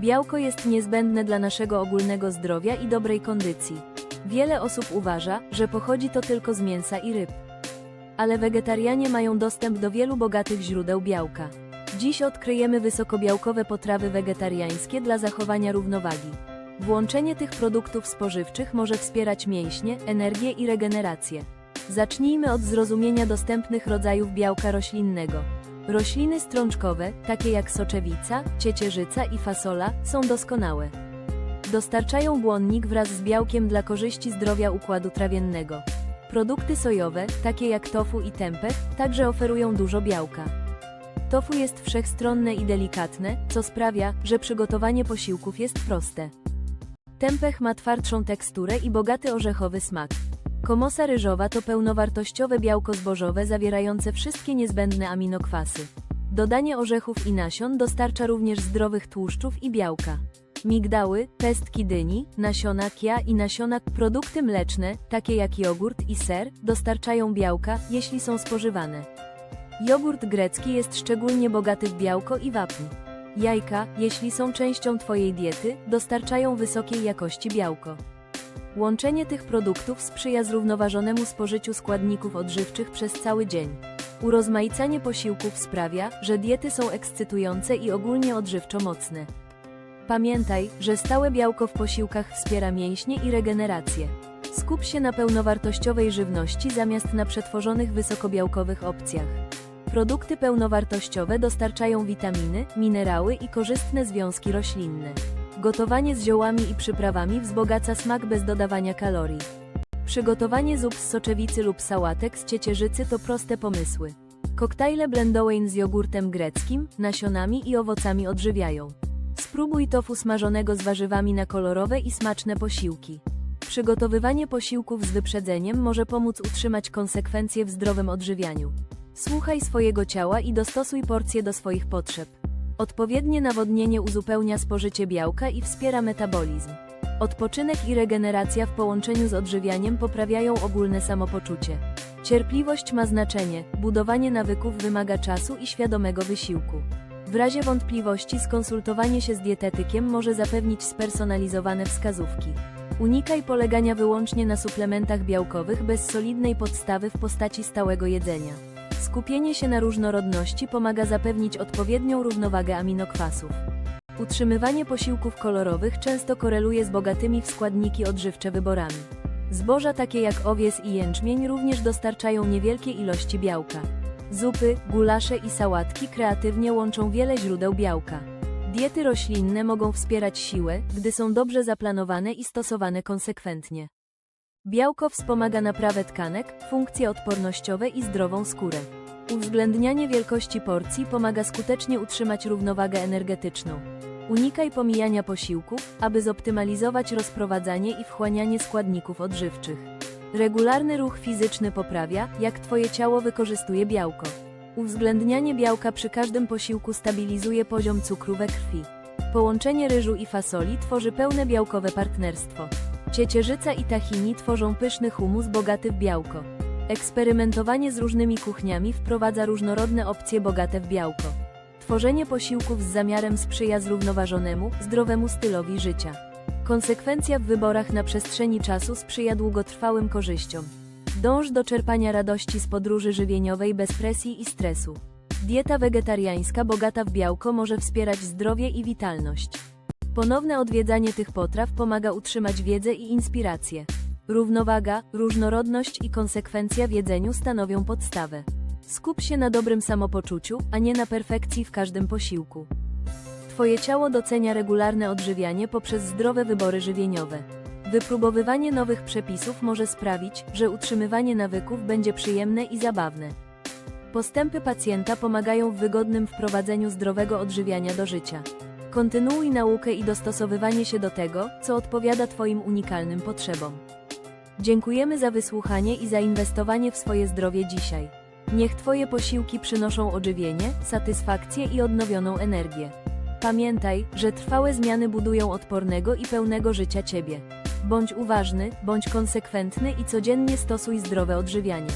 Białko jest niezbędne dla naszego ogólnego zdrowia i dobrej kondycji. Wiele osób uważa, że pochodzi to tylko z mięsa i ryb. Ale wegetarianie mają dostęp do wielu bogatych źródeł białka. Dziś odkryjemy wysokobiałkowe potrawy wegetariańskie dla zachowania równowagi. Włączenie tych produktów spożywczych może wspierać mięśnie, energię i regenerację. Zacznijmy od zrozumienia dostępnych rodzajów białka roślinnego. Rośliny strączkowe, takie jak soczewica, ciecierzyca i fasola, są doskonałe. Dostarczają błonnik wraz z białkiem dla korzyści zdrowia układu trawiennego. Produkty sojowe, takie jak tofu i tempeh, także oferują dużo białka. Tofu jest wszechstronne i delikatne, co sprawia, że przygotowanie posiłków jest proste. Tempeh ma twardszą teksturę i bogaty orzechowy smak. Komosa ryżowa to pełnowartościowe białko zbożowe zawierające wszystkie niezbędne aminokwasy. Dodanie orzechów i nasion dostarcza również zdrowych tłuszczów i białka. Migdały, pestki dyni, nasiona kia i nasiona produkty mleczne, takie jak jogurt i ser, dostarczają białka, jeśli są spożywane. Jogurt grecki jest szczególnie bogaty w białko i wapń. Jajka, jeśli są częścią Twojej diety, dostarczają wysokiej jakości białko. Łączenie tych produktów sprzyja zrównoważonemu spożyciu składników odżywczych przez cały dzień. Urozmaicanie posiłków sprawia, że diety są ekscytujące i ogólnie odżywczo mocne. Pamiętaj, że stałe białko w posiłkach wspiera mięśnie i regenerację. Skup się na pełnowartościowej żywności zamiast na przetworzonych wysokobiałkowych opcjach. Produkty pełnowartościowe dostarczają witaminy, minerały i korzystne związki roślinne. Gotowanie z ziołami i przyprawami wzbogaca smak bez dodawania kalorii. Przygotowanie zup z soczewicy lub sałatek z ciecierzycy to proste pomysły. Koktajle blendowain z jogurtem greckim, nasionami i owocami odżywiają. Spróbuj tofu smażonego z warzywami na kolorowe i smaczne posiłki. Przygotowywanie posiłków z wyprzedzeniem może pomóc utrzymać konsekwencje w zdrowym odżywianiu. Słuchaj swojego ciała i dostosuj porcje do swoich potrzeb. Odpowiednie nawodnienie uzupełnia spożycie białka i wspiera metabolizm. Odpoczynek i regeneracja w połączeniu z odżywianiem poprawiają ogólne samopoczucie. Cierpliwość ma znaczenie, budowanie nawyków wymaga czasu i świadomego wysiłku. W razie wątpliwości skonsultowanie się z dietetykiem może zapewnić spersonalizowane wskazówki. Unikaj polegania wyłącznie na suplementach białkowych bez solidnej podstawy w postaci stałego jedzenia. Skupienie się na różnorodności pomaga zapewnić odpowiednią równowagę aminokwasów. Utrzymywanie posiłków kolorowych często koreluje z bogatymi w składniki odżywcze wyborami. Zboża takie jak owies i jęczmień również dostarczają niewielkie ilości białka. Zupy, gulasze i sałatki kreatywnie łączą wiele źródeł białka. Diety roślinne mogą wspierać siłę, gdy są dobrze zaplanowane i stosowane konsekwentnie. Białko wspomaga naprawę tkanek, funkcje odpornościowe i zdrową skórę. Uwzględnianie wielkości porcji pomaga skutecznie utrzymać równowagę energetyczną. Unikaj pomijania posiłków, aby zoptymalizować rozprowadzanie i wchłanianie składników odżywczych. Regularny ruch fizyczny poprawia, jak Twoje ciało wykorzystuje białko. Uwzględnianie białka przy każdym posiłku stabilizuje poziom cukru we krwi. Połączenie ryżu i fasoli tworzy pełne białkowe partnerstwo. Ciecierzyca i tahini tworzą pyszny humus bogaty w białko. Eksperymentowanie z różnymi kuchniami wprowadza różnorodne opcje bogate w białko. Tworzenie posiłków z zamiarem sprzyja zrównoważonemu, zdrowemu stylowi życia. Konsekwencja w wyborach na przestrzeni czasu sprzyja długotrwałym korzyściom. Dąż do czerpania radości z podróży żywieniowej bez presji i stresu. Dieta wegetariańska bogata w białko może wspierać zdrowie i witalność. Ponowne odwiedzanie tych potraw pomaga utrzymać wiedzę i inspirację. Równowaga, różnorodność i konsekwencja w jedzeniu stanowią podstawę. Skup się na dobrym samopoczuciu, a nie na perfekcji w każdym posiłku. Twoje ciało docenia regularne odżywianie poprzez zdrowe wybory żywieniowe. Wypróbowywanie nowych przepisów może sprawić, że utrzymywanie nawyków będzie przyjemne i zabawne. Postępy pacjenta pomagają w wygodnym wprowadzeniu zdrowego odżywiania do życia. Kontynuuj naukę i dostosowywanie się do tego, co odpowiada Twoim unikalnym potrzebom. Dziękujemy za wysłuchanie i zainwestowanie w swoje zdrowie dzisiaj. Niech Twoje posiłki przynoszą ożywienie, satysfakcję i odnowioną energię. Pamiętaj, że trwałe zmiany budują odpornego i pełnego życia Ciebie. Bądź uważny, bądź konsekwentny i codziennie stosuj zdrowe odżywianie.